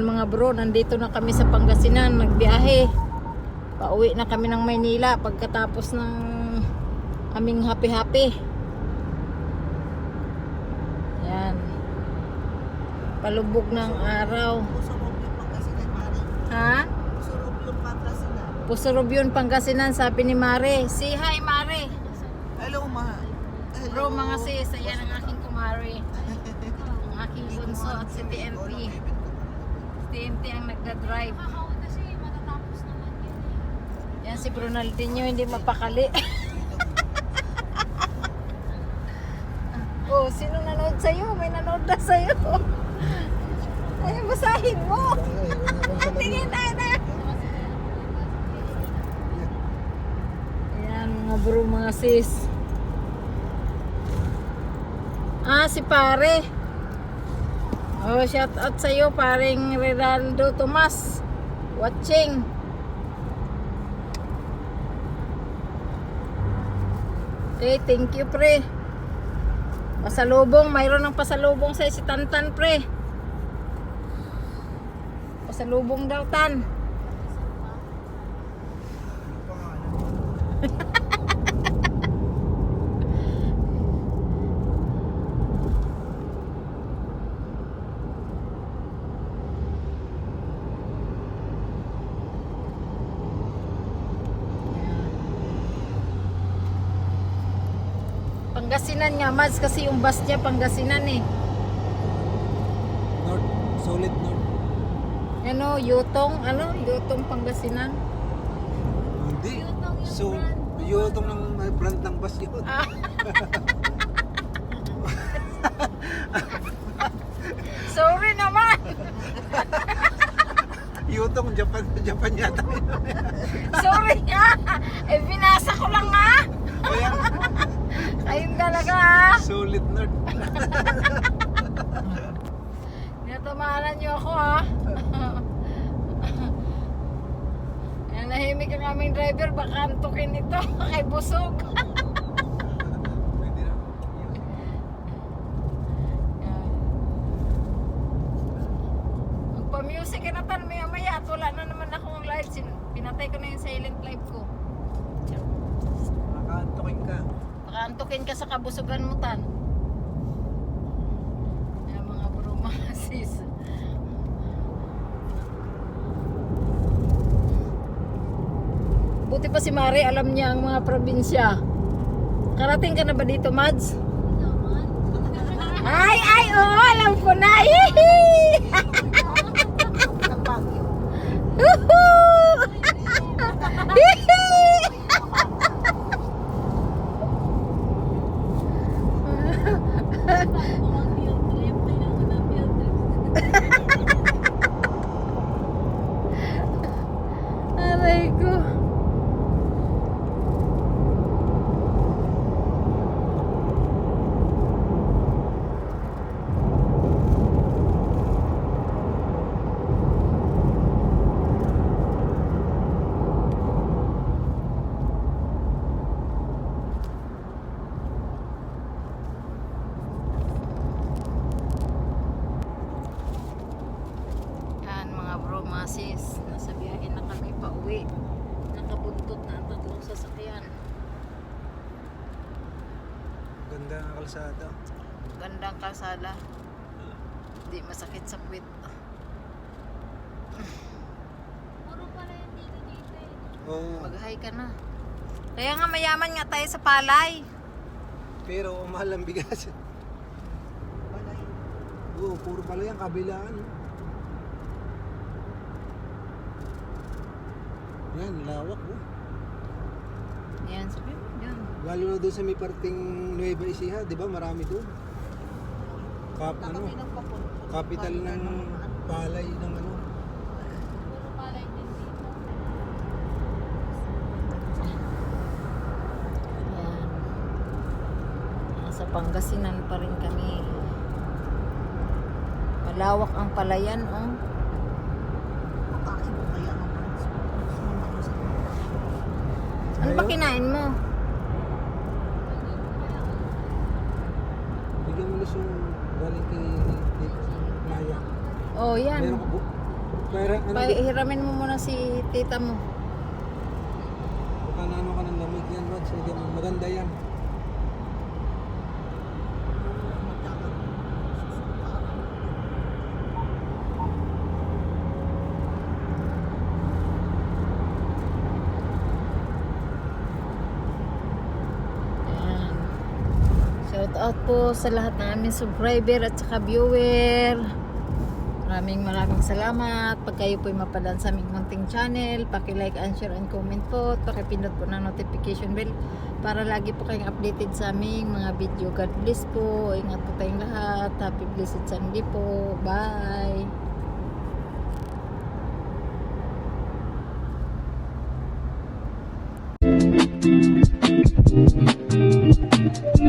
Yan mga bro, nandito na kami sa Pangasinan, nagbiyahe. Pauwi na kami ng Maynila pagkatapos ng aming happy-happy. Yan. Palubog ng araw. Ha? Pusurob yun, Pangasinan, sabi ni Mare. Say hi, Mare. Hello, ma. Hello. Bro, mga sis, ayan ang aking kumare. ang aking bunso at si TNT. TNT ang nagda-drive. Yan si Brunaldinho, hindi mapakali. oh, sino nanood sa'yo? May nanood na sa'yo. Ay, basahin mo. Tingin na na. Ayan, mga bro, mga sis. Ah, si pare. Oh, shout out sa iyo, paring Rinaldo Tomas. Watching. Okay, thank you, pre. Pasalubong, mayroon ng pasalubong sa si Tantan, pre. Pasalubong daw, Tan. Pangasinan nga, Mads, kasi yung bus niya Pangasinan eh. North, solid north. Ano, Yutong, ano, Yutong Pangasinan. Hindi. So, yutong ng may brand ng bus yun. Ah. Sorry naman. Yutong Japan, Japan yata. Sorry nga. Eh, binasa ko lang nga. Kaya, Ayun talaga ah. solid north. Natamahalan niyo ako ha. Yan, nahimik ang aming driver. Baka antukin ito. Kay busog. Magpa-music ka na tan maya maya at wala na naman akong live. Pinatay ko na yung silent live ko. Nakaantokin ka. Baka antukin ka sa kabusugan mo tan. Yan mga brumasis. Buti pa si Mari alam niya ang mga probinsya. Karating ka na ba dito, Mads? Ay, ay, oo, alam ko na. Hihi! rico. Ganda ng kalsada. Gandang kalsada. Hindi masakit sa puwit. Oo. Mag-hi ka na. Kaya nga mayaman nga tayo sa palay. Pero mahal ang bigas. Balay. Oo, puro pala yan, kabilaan. Yan, lawak oh. Yan, sabi. Lalo na doon sa may parting Nueva Ecija, di ba? Marami doon. Kap, Punta ano, capital ng palay ng ano. Nasa Pangasinan pa rin kami. Malawak ang palayan, oh. Ano ba kinain mo? Na kay dito sa. Oh, yan. Meron Pero ano, Pahiramin mo muna si tita mo. baka naano ka ng lamig yan. Sige, maganda yan. Ayan. Shout out po sa lahat ng aming subscriber at saka viewer. Maraming maraming salamat. Pag kayo po'y mapadan sa aming munting channel, paki-like and share and comment po. At pakipindot po ng notification bell para lagi po kayong updated sa aming mga video. God bless po. Ingat po tayong lahat. Happy blessed Sunday po. Bye. Thank